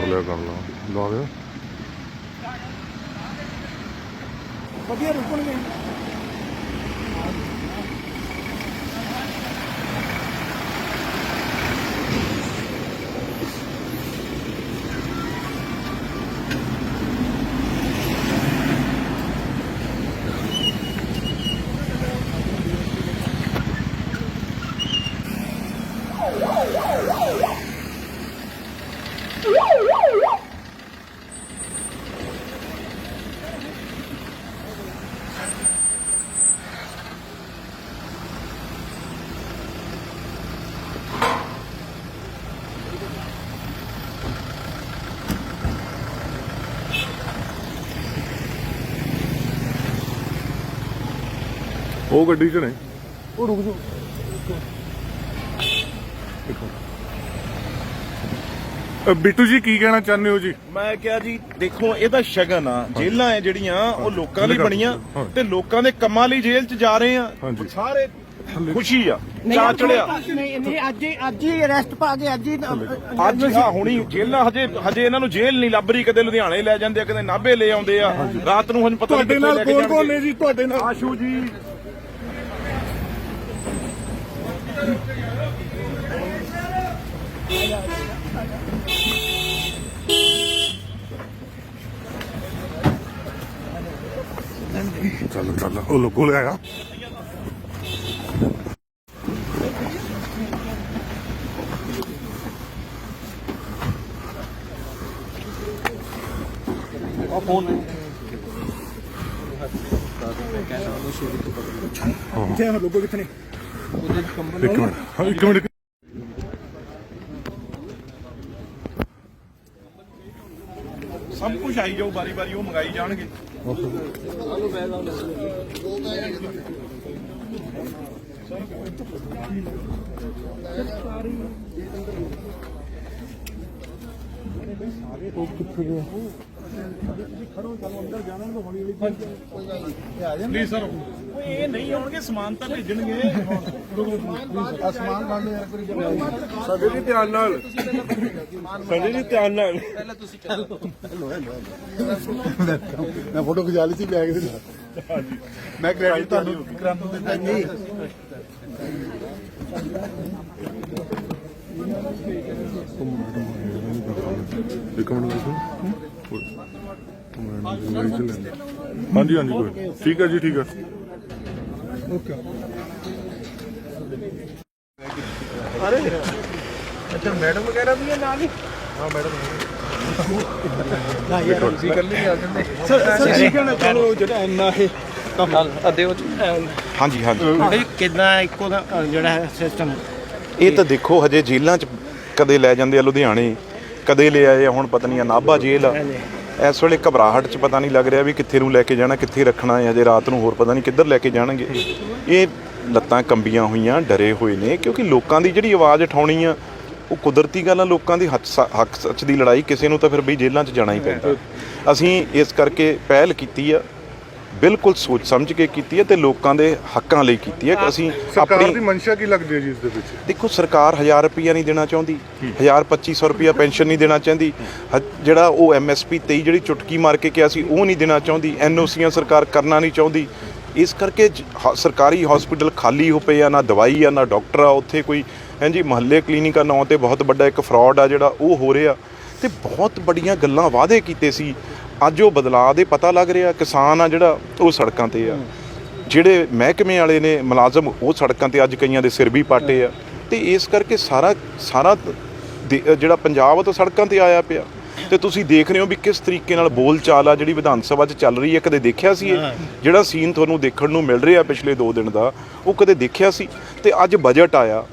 ਕਰ ਲਿਆ ਕਰ ਲਾ। ਲਾ ਲਿਆ ਵਧੀਆ ਰੁਕਣਗੇ। ਉਹ ਗੱਡੀ 'ਚ ਨੇ? ਉਹ ਰੁਕ ਅ, ਬਿੱਟੂ ਜੀ ਕੀ ਕਹਿਣਾ ਚਾਹੁੰਦੇ ਹੋ ਜੀ? ਮੈਂ ਕਿਹਾ ਜੀ ਦੇਖੋ ਇਹ ਤਾਂ ਸ਼ਗਨ ਆ। ਜੇਲਾਂ ਹੈ ਜਿਹੜੀਆਂ ਉਹ ਲੋਕਾਂ ਲਈ ਬਣੀਆਂ। ਤੇ ਲੋਕਾਂ ਦੇ ਕੰਮਾਂ ਲਈ ਜੇਲ੍ਹ 'ਚ ਜਾ ਰਹੇ ਆ। ਸਾਰੇ ਖੁਸ਼ੀ ਆ। ਚਾ ਚੜਿਆ। ਨਹੀਂ ਅੱਜ ਹੀ ਅੱਜ ਹੀ ਅਰੈਸਟ ਪਾ ਕੇ ਅੱਜ ਹੀ ਅੱਜ ਹਾਂ ਹੁਣੀ ਜੇਲਾਂ ਹਜੇ ਹਜੇ ਇਹਨਾਂ ਨੂੰ ਜੇਲ੍ਹ ਨਹੀਂ ਲੱਭ ਰਹੀ। ਕਦੇ ਲੁਧਿਆਣੇ ਲੈ ਜਾਂਦੇ ਆ ਕਦੇ ਨਾਭੇ ਲੈ ਆਉਂਦੇ ਆ। ਰਾਤ ਨੂੰ ਹੁਣ ਪਤਾ ਨਹੀਂ ਤੁਹਾਡੇ ਨਾਲ ਕੌਣ ਕੌਣ ਨੇ ਜੀ? ਤੁਹਾਡੇ ਨਾਲ ਆਸ਼ੂ ਜੀ। ਚੱਲ ਚੱਲ ਉਹ ਲੋਕੋ ਲੈ ਆਇਆ ਕਿੱਥੇ ਆ ਲੋਗੋ ਕਿੱਥੇ ਨੇ ਇੱਕ ਮਿੰਟ ਹਾਂ ਇੱਕ ਮਿੰਟ। ਸਭ ਕੁਝ ਆਈ ਜਾਓ ਬਾਰੀ ਬਾਰੀ ਉਹ ਮੰਗਾਈ ਜਾਣਗੇ। ਪਲੀਜ਼ ਸਰ ਇਹ ਨਹੀਂ ਆਉਣਗੇ ਸਮਾਨ ਤਾਂ ਭੇਜਣਗੇ। ਸਾਡੇ ਜੀ ਧਿਆਨ ਨਾਲ। ਸਾਡੇ ਜੀ ਧਿਆਨ ਨਾਲ। ਮੈਂ ਫੋਟੋ ਖਿਚਾ ਲਈ ਸੀ ਬੈਗ ਦੇ ਨਾਲ। ਮੈਂ ਕ੍ਰੈਡਿਟ ਤੁਹਾਨੂੰ ਕਰਾਉਣ ਦਿੰਦਾ ਨਹੀਂ। ਹਾਂਜੀ ਹਾਂਜੀ ਕੋਈ। ਠੀਕ ਹੈ ਜੀ ਠੀਕ ਹੈ। ਅੱਛਾ ਮੈਡਮ ਵਗੈਰਾ ਵੀ ਹੈ ਨਾਲ ਹੀ? ਤੁਸੀਂ ਕਰ ਲਈ ਆ ਕਹਿੰਦੇ। ਸਰ ਸਰ ਕਹਿਣਾ ਚਲੋ ਜਿਹੜਾ ਇੰਨਾ ਇਹ ਹਾਂਜੀ ਹਾਂਜੀ। ਕਿੰਨਾ ਇੱਕੋ ਦਾ ਅ, ਜਿਹੜਾ ਹੈ ਸਿਸਟਮ ਇਹ ਤਾਂ ਦੇਖੋ ਹਜੇ ਜੇਲ੍ਹਾਂ 'ਚ ਕਦੇ ਲੈ ਜਾਂਦੇ ਆ ਲੁਧਿਆਣੇ ਕਦੇ ਲੈ ਆਏ ਆ ਹੁਣ ਪਤਾ ਨਹੀਂ ਆ ਨਾਭਾ ਜੇਲ੍ਹ ਇਸ ਵੇਲੇ ਘਬਰਾਹਟ 'ਚ ਪਤਾ ਨਹੀਂ ਲੱਗ ਰਿਹਾ ਵੀ ਕਿੱਥੇ ਨੂੰ ਲੈ ਕੇ ਜਾਣਾ, ਕਿੱਥੇ ਰੱਖਣਾ ਹੈ ਹਜੇ ਰਾਤ ਨੂੰ ਹੋਰ ਪਤਾ ਨਹੀਂ ਕਿੱਧਰ ਲੈ ਕੇ ਜਾਣਗੇ। ਇਹ ਲੱਤਾਂ ਕੰਬੀਆਂ ਹੋਈਆਂ, ਡਰੇ ਹੋਏ ਨੇ ਕਿਉਂਕਿ ਲੋਕਾਂ ਦੀ ਜਿਹੜੀ ਆਵਾਜ਼ ਉਠਾਉਣੀ ਆ, ਉਹ ਕੁਦਰਤੀ ਗੱਲ ਆ ਲੋਕਾਂ ਦੀ ਹੱਕ ਸ- ਹੱਕ ਸੱਚ ਦੀ ਲੜਾਈ ਕਿਸੇ ਨੂੰ ਤਾਂ ਫਿਰ ਬਈ ਜੇਲ੍ਹਾਂ 'ਚ ਜਾਣਾ ਹੀ ਪੈਂਦਾ। ਅਸੀਂ ਇਸ ਕਰਕੇ ਪਹਿਲ ਕੀਤੀ ਆ ਬਿਲਕੁਲ ਸੋਚ ਸਮਝ ਕੇ ਕੀਤੀ ਹੈ ਤੇ ਲੋਕਾਂ ਦੇ ਹੱਕਾਂ ਲਈ ਕੀਤੀ ਹੈ ਕਿ ਅਸੀਂ ਸਰਕਾਰ ਆਪਣੀ ਦੀ ਮਨਸ਼ਾ ਕੀ ਲੱਗਦੀ ਹੈ ਜੀ ਇਸ ਦੇ ਵਿੱਚ? ਦੇਖੋ ਸਰਕਾਰ 1000 ਰੁਪਿਆ ਨਹੀਂ ਦੇਣਾ ਚਾਹੁੰਦੀ 1000 2500 ਰੁਪਿਆ ਪੈਨਸ਼ਨ ਨਹੀਂ ਦੇਣਾ ਚਾਹੁੰਦੀ। ਹ- ਜਿਹੜਾ ਉਹ ਐਮਐਸਪੀ 23 ਜਿਹੜੀ ਚੁਟਕੀ ਮਾਰ ਕੇ ਕਿਹਾ ਸੀ ਉਹ ਨਹੀਂ ਦੇਣਾ ਚਾਹੁੰਦੀ। ਐਨਓਸੀਆਂ ਸਰਕਾਰ ਕਰਨਾ ਨਹੀਂ ਚਾਹੁੰਦੀ। ਇਸ ਕਰਕੇ ਜ- ਹ- ਸਰਕਾਰੀ ਹਸਪੀਟਲ ਖਾਲੀ ਹੋ ਪਏ ਆ ਨਾ ਦਵਾਈ ਆ ਨਾ ਡਾਕਟਰ ਆ ਉੱਥੇ ਕੋਈ ਹਾਂਜੀ ਮਹੱਲੇ ਕਲੀਨਿਕਾਂ ਨਾਂ ਤੇ ਬਹੁਤ ਵੱਡਾ ਇੱਕ ਫਰਾਡ ਆ ਜਿਹੜਾ ਉਹ ਹੋ ਰਿਹਾ। ਤੇ ਬਹੁਤ ਬੜੀਆਂ ਗੱਲਾਂ ਵਾਅਦੇ ਕੀਤੇ ਸੀ। ਅੱਜ ਉਹ ਬਦਲਾਅ ਦੇ ਪਤਾ ਲੱਗ ਰਿਹਾ ਕਿਸਾਨ ਆ ਜਿਹੜਾ ਉਹ ਸੜਕਾਂ ਤੇ ਆ। ਜਿਹੜੇ ਮਹਿਕਮੇ ਵਾਲੇ ਨੇ ਮੁਲਾਜ਼ਮ ਉਹ ਸੜਕਾਂ ਤੇ ਅੱਜ ਕਈਆਂ ਦੇ ਸਿਰ ਵੀ ਪਾਟੇ ਆ। ਤੇ ਇਸ ਕਰਕੇ ਸਾਰਾ ਸਾਰਾ ਜਿਹੜਾ ਪੰਜਾਬ ਤਾਂ ਸੜਕਾਂ ਤੇ ਆਇਆ ਪਿਆ। ਤੇ ਤੁਸੀਂ ਦੇਖ ਰਹੇ ਹੋ ਵੀ ਕਿਸ ਤਰੀਕੇ ਨਾਲ ਬੋਲ ਚਾਲ ਆ ਜਿਹੜੀ ਵਿਧਾਨ ਸਭਾ 'ਚ ਚੱਲ ਰਹੀ ਹੈ ਕਦੇ ਦੇਖਿਆ ਸੀ ਇਹ? ਜਿਹੜਾ ਸੀਨ ਤੁਹਾਨੂੰ ਦੇਖਣ ਨੂੰ ਮਿਲ ਰਿਹਾ ਪਿਛਲੇ 2 ਦਿਨ ਦਾ ਉਹ ਕਦੇ ਦੇਖਿਆ ਸੀ? ਤੇ ਅੱਜ ਬਜਟ ਆਇਆ।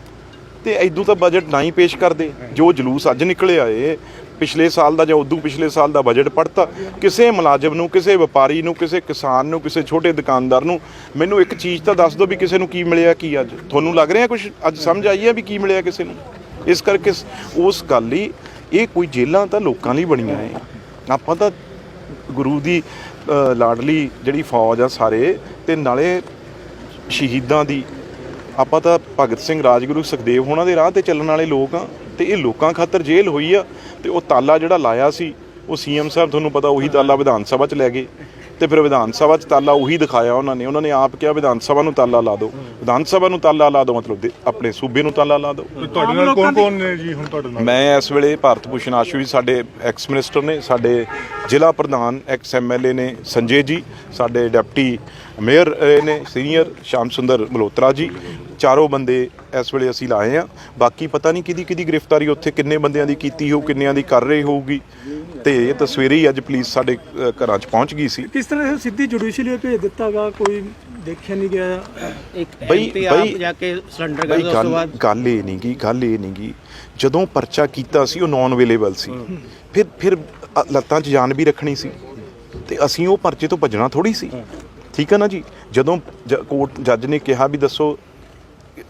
ਤੇ ਐਦੋਂ ਤਾਂ ਬਜਟ ਨਾ ਹੀ ਪੇਸ਼ ਕਰਦੇ। ਜੋ ਜਲੂਸ ਅੱਜ ਨਿਕਲੇ ਆਏ ਪਿਛਲੇ ਸਾਲ ਦਾ ਜਾਂ ਉਦੋਂ ਪਿਛਲੇ ਸਾਲ ਦਾ ਬਜਟ ਪੜਤਾ ਕਿਸੇ ਮੁਲਾਜ਼ਮ ਨੂੰ, ਕਿਸੇ ਵਪਾਰੀ ਨੂੰ, ਕਿਸੇ ਕਿਸਾਨ ਨੂੰ, ਕਿਸੇ ਛੋਟੇ ਦੁਕਾਨਦਾਰ ਨੂੰ, ਮੈਨੂੰ ਇੱਕ ਚੀਜ਼ ਤਾਂ ਦੱਸ ਦਿਓ ਵੀ ਕਿਸੇ ਨੂੰ ਕੀ ਮਿਲਿਆ, ਕੀ ਅੱਜ। ਤੁਹਾਨੂੰ ਲੱਗ ਰਿਹਾ ਕੁਝ ਅੱਜ ਸਮਝ ਆਈ ਹੈ ਵੀ ਕੀ ਮਿਲਿਆ ਕਿਸੇ ਨੂੰ? ਇਸ ਕਰਕੇ ਸ- ਉਸ ਗੱਲ ਲਈ ਇਹ ਕੋਈ ਜੇਲਾਂ ਤਾਂ ਲੋਕਾਂ ਲਈ ਬਣੀਆਂ ਐ ਆਪਾਂ ਤਾਂ ਗੁਰੂ ਦੀ ਲਾਡਲੀ ਜਿਹੜੀ ਫੌਜ ਆ ਸਾਰੇ ਤੇ ਨਾਲੇ ਸ਼ਹੀਦਾਂ ਦੀ, ਆਪਾਂ ਤਾਂ ਭਗਤ ਸਿੰਘ ਰਾਜਗੁਰੂ ਸੁਖਦੇਵ ਹੋਣਾ ਦੇ ਰਾਹ ਤੇ ਚੱਲਣ ਵਾਲੇ ਲੋਕ ਆ ਤੇ ਇਹ ਲੋਕਾਂ ਖਾਤਰ ਜੇਲ੍ਹ ਹੋਈ ਆ। ਤੇ ਉਹ ਤਾਲਾ ਜਿਹੜਾ ਲਾਇਆ ਸੀ, ਉਹ ਸੀਐਮ ਸਾਹਿਬ, ਤੁਹਾਨੂੰ ਪਤਾ ਉਹੀ ਤਾਲਾ ਵਿਧਾਨ ਸਭਾ 'ਚ ਲੈ ਗਏ। ਤੇ ਫਿਰ ਵਿਧਾਨ ਸਭਾ 'ਚ ਤਾਲਾ ਉਹੀ ਦਿਖਾਇਆ ਉਹਨਾਂ ਨੇ। ਉਹਨਾਂ ਨੇ ਆਪ ਕਿਹਾ ਵਿਧਾਨ ਸਭਾ ਨੂੰ ਤਾਲਾ ਲਾ ਦਿਓ। ਵਿਧਾਨ ਸਭਾ ਨੂੰ ਤਾਲਾ ਲਾ ਦਿਓ ਮਤਲਬ ਦੇ- ਆਪਣੇ ਸੂਬੇ ਨੂੰ ਤਾਲਾ ਲਾ ਦਿਓ। ਤੁਹਾਡੇ ਨਾਲ ਕੌਣ ਕੌਣ ਨੇ ਜੀ ਹੁਣ ਤੁਹਾਡੇ ਨਾਲ? ਮੈਂ ਇਸ ਵੇਲੇ ਭਾਰਤ ਭੂਸ਼ਣ ਆਸ਼ੂ ਜੀ ਸਾਡੇ ਐਕਸ ਮਿਨਿਸਟਰ ਨੇ ਸਾਡੇ ਜ਼ਿਲ੍ਹਾ ਪ੍ਰਧਾਨ ਐਕਸ ਐਮਐਲਏ ਨੇ ਸੰਜੇ ਜੀ ਸਾਡੇ ਡਿਪਟੀ ਮੇਅਰ ਅਹ, ਨੇ ਸੀਨੀਅਰ ਸ਼ਾਮ ਸੁੰਦਰ ਮਲਹੋਤਰਾ ਜੀ। ਚਾਰੋਂ ਬੰਦੇ ਇਸ ਵੇਲੇ ਅਸੀਂ ਲਾਏ ਆ। ਬਾਕੀ ਪਤਾ ਨਹੀਂ ਕਿਹਦੀ ਕਿਹਦੀ ਗ੍ਰਿਫਤਾਰੀ ਉੱਥੇ ਕਿੰਨੇ ਬੰਦਿਆਂ ਦੀ ਕੀਤੀ ਹੋਊ ਕਿੰਨਿਆਂ ਦੀ ਕਰ ਰਹੇ ਹੋਊਗੀ। ਤੇ ਇਹ ਤਾਂ ਸਵੇਰੇ ਹੀ ਅੱਜ ਪੁਲਿਸ ਸਾਡੇ ਘਰਾਂ 'ਚ ਪਹੁੰਚ ਗਈ ਸੀ। ਕਿਸ ਤਰ੍ਹਾਂ ਇਹ ਸਿੱਧੀ ਜੁਡੀਸ਼ੀਅਲੀ ਭੇਜ ਦਿੱਤਾਗਾ ਕੋਈ ਦੇਖਿਆ ਨਹੀਂ ਗਿਆ। ਇੱਕ ਬਈ- ਐਮਪੀ ਆਪ ਬਈ- ਜਾ ਕੇ ਸਰੈਂਡਰ ਬਈ ਕਰਦਾ ਉਸ ਤੋਂ ਗੱਲ ਬਾਅਦ? ਗੱਲ ਇਹ ਨਹੀਂ ਗੀ ਗੱਲ ਇਹ ਨਹੀਂ ਗੀ। ਜਦੋਂ ਪਰਚਾ ਕੀਤਾ ਸੀ ਉਹ ਨਾਨ ਅਵੇਲੇਬਲ ਸੀ। ਫਿਰ ਫਿਰ ਅ- ਲੱਤਾਂ 'ਚ ਜਾਨ ਵੀ ਰੱਖਣੀ ਸੀ। ਤੇ ਅਸੀਂ ਉਹ ਪਰਚੇ ਤੋਂ ਭੱਜਣਾ ਥੋੜੀ ਸੀ। ਠੀਕ ਹੈ ਨਾ ਜੀ? ਜਦੋਂ ਕੋਰਟ ਜੱਜ ਨੇ ਕਿਹਾ ਵੀ ਦੱਸੋ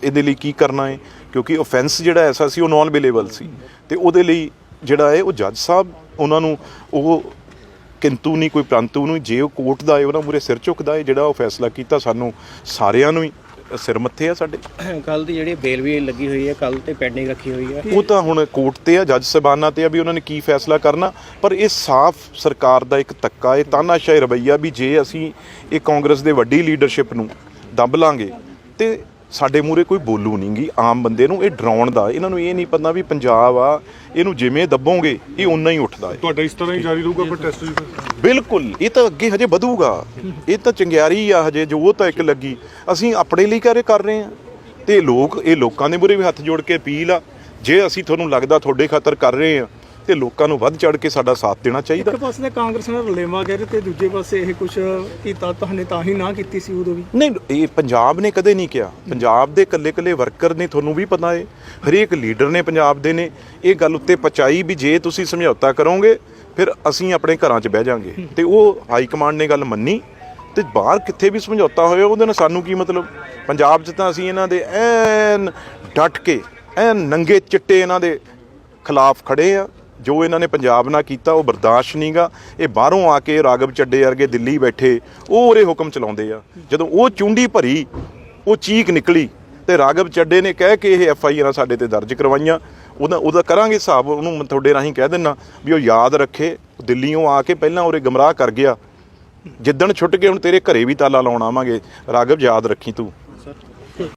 ਇਹਦੇ ਲਈ ਕੀ ਕਰਨਾ ਹੈ ਕਿਉਂਕਿ ਆਫੈਂਸ ਜਿਹੜਾ ਐਸਾ ਸੀ ਉਹ ਨਾਨ ਅਵੇਲੇਬਲ ਸੀ। ਤੇ ਉਹਦੇ ਲਈ ਜਿਹੜਾ ਹੈ ਉਹ ਜੱਜ ਸਾਹਿਬ ਉਹਨਾਂ ਨੂੰ ਉਹ ਕਿੰਤੂ ਨਹੀਂ ਕੋਈ ਪ੍ਰੰਤੂ ਨਹੀਂ ਜੇ ਉਹ ਕੋਰਟ ਦਾ ਹੈ ਉਹਨਾਂ ਮੂਰੇ ਸਿਰ ਝੁਕਦਾ ਹੈ ਜਿਹੜਾ ਉਹ ਫੈਸਲਾ ਕੀਤਾ ਸਾਨੂੰ ਸਾਰਿਆਂ ਨੂੰ ਹੀ ਸਿਰ ਮੱਥੇ ਆ ਸਾਡੇ। ਕੱਲ ਦੀ ਜਿਹੜੀ ਬੇਲ ਵੀ ਲੱਗੀ ਹੋਈ ਹੈ ਕੱਲ ਤੇ ਪੈਂਡਿੰਗ ਰੱਖੀ ਹੋਈ ਹੈ। ਉਹ ਤਾਂ ਹੁਣ ਕੋਰਟ ਤੇ ਆ ਜੱਜ ਸਾਹਿਬਾਨਾਂ ਤੇ ਆ ਵੀ ਉਹਨਾਂ ਨੇ ਕੀ ਫੈਸਲਾ ਕਰਨਾ। ਪਰ ਇਹ ਸਾਫ਼ ਸਰਕਾਰ ਦਾ ਇੱਕ ਤੱਕਾ ਇਹ ਤਾਨਾਸ਼ਾਹੀ ਰਵੱਈਆ ਵੀ ਜੇ ਅਸੀਂ ਇਹ ਕਾਂਗਰਸ ਦੇ ਵੱਡੀ ਲੀਡਰਸ਼ਿਪ ਨੂੰ ਦਬ ਲਾਂਗੇ ਤੇ ਸਾਡੇ ਮੂਰੇ ਕੋਈ ਬੋਲੂ ਨਹੀਂਗੀ ਆਮ ਬੰਦੇ ਨੂੰ ਇਹ ਡਰਾਉਣ ਦਾ ਇਹਨਾਂ ਨੂੰ ਇਹ ਨਹੀਂ ਪਤਾ ਵੀ ਪੰਜਾਬ ਆ ਇਹਨੂੰ ਜਿਵੇਂ ਦੱਬੋਗੇ ਇਹ ਓਨਾ ਹੀ ਉੱਠਦਾ ਹੈ। ਤੁਹਾਡਾ ਇਸ ਤਰ੍ਹਾਂ ਹੀ ਜਾਰੀ ਰਹੂਗਾ ਪ੍ਰੋਟੈਸਟ ਜੀ? ਬਿਲਕੁਲ ਇਹ ਤਾਂ ਅੱਗੇ ਹਜੇ ਵਧੂਗਾ। ਇਹ ਤਾਂ ਚੰਗਿਆਰੀ ਆ ਹਜੇ ਜੋ ਉਹ ਤਾਂ ਇੱਕ ਲੱਗੀ। ਅਸੀਂ ਆਪਣੇ ਲਈ ਕਰੇ ਕਰ ਰਹੇ ਹਾਂ ਤੇ ਲੋਕ ਇਹ ਲੋਕਾਂ ਦੇ ਮੂਹਰੇ ਵੀ ਹੱਥ ਜੋੜ ਕੇ ਅਪੀਲ ਆ। ਜੇ ਅਸੀਂ ਤੁਹਾਨੂੰ ਲੱਗਦਾ ਤੁਹਾਡੇ ਖਾਤਰ ਕਰ ਰਹੇ ਹਾਂ ਤੇ ਲੋਕਾਂ ਨੂੰ ਵੱਧ ਚੜ ਕੇ ਸਾਡਾ ਸਾਥ ਦੇਣਾ ਚਾਹੀਦਾ। ਇੱਕ ਪਾਸੇ ਕਾਂਗਰਸ ਨਾਲ ਰਲੇਵਾ ਰਹੇ ਤੇ ਦੂਜੇ ਪਾਸੇ ਇਹ ਕੁਝ ਕੀਤਾ ਤੁਹਾਨੇ ਤਾਂ ਹੀ ਨਾ ਕੀਤੀ ਸੀ ਉਦੋਂ ਵੀ। ਨਹੀਂ ਇਹ ਪੰਜਾਬ ਨੇ ਕਦੇ ਨਹੀਂ ਕਿਹਾ। ਪੰਜਾਬ ਦੇ ਕੱਲੇ-ਕੱਲੇ ਵਰਕਰ ਨੇ ਤੁਹਾਨੂੰ ਵੀ ਪਤਾ ਹੈ। ਹਰੇਕ ਲੀਡਰ ਨੇ ਪੰਜਾਬ ਦੇ ਨੇ। ਇਹ ਗੱਲ ਉੱਤੇ ਪਚਾਈ ਵੀ ਜੇ ਤੁਸੀਂ ਸਮਝੌਤਾ ਕਰੋਗੇ ਫਿਰ ਅਸੀਂ ਆਪਣੇ ਘਰਾਂ 'ਚ ਬਹਿ ਜਾਾਂਗੇ। ਤੇ ਉਹ ਹਾਈ ਕਮਾਂਡ ਨੇ ਗੱਲ ਮੰਨੀ ਤੇ ਬਾਹਰ ਕਿੱਥੇ ਵੀ ਸਮਝੌਤਾ ਹੋਇਆ ਉਹਦੇ ਨਾਲ ਸਾਨੂੰ ਕੀ ਮਤਲਬ? ਪੰਜਾਬ 'ਚ ਤਾਂ ਅਸੀਂ ਇਹਨਾਂ ਦੇ ਐਨ ਡਟ ਕੇ ਐਨ ਨੰਗੇ ਚਿੱਟੇ ਇਹਨਾਂ ਦੇ ਖਿਲਾਫ ਖੜੇ ਆ। ਜੋ ਇਹਨਾਂ ਨੇ ਪੰਜਾਬ ਨਾਲ ਕੀਤਾ, ਉਹ ਬਰਦਾਸ਼ਤ ਨਹੀਂਗਾ ਇਹ ਬਾਹਰੋਂ ਆ ਕੇ ਰਾਗਵ ਚੱਡੇ ਵਰਗੇ ਦਿੱਲੀ ਬੈਠੇ, ਉਹ ਉਹਰੇ ਹੁਕਮ ਚਲਾਉਂਦੇ ਆ। ਜਦੋਂ ਉਹ ਚੁੰਡੀ ਭਰੀ, ਉਹ ਚੀਕ ਨਿਕਲੀ ਤੇ ਰਾਗਵ ਚੱਡੇ ਨੇ ਕਹਿ ਕੇ ਇਹ ਐਫ ਆਈ ਆਰ ਸਾਡੇ ਤੇ ਦਰਜ ਕਰਵਾਈਆਂ। ਉਹਦਾ ਉਹਦਾ ਕਰਾਂਗੇ ਹਿਸਾਬ, ਉਹਨੂੰ ਤੁਹਾਡੇ ਰਾਹੀਂ ਕਹਿ ਦਿੰਨਾ ਵੀ ਉਹ ਯਾਦ ਰੱਖੇ ਦਿੱਲੀੋਂ ਆ ਕੇ ਪਹਿਲਾਂ ਉਹਰੇ ਗਮਰਾਹ ਕਰ ਗਿਆ। ਜਿੱਦਣ ਛੁੱਟ ਕੇ ਹੁਣ ਤੇਰੇ ਘਰੇ ਵੀ ਤਾਲਾ ਲਾਉਣ ਆਵਾਂਗੇ। ਰਾਗਵ, ਯਾਦ ਰੱਖੀ ਤੂੰ।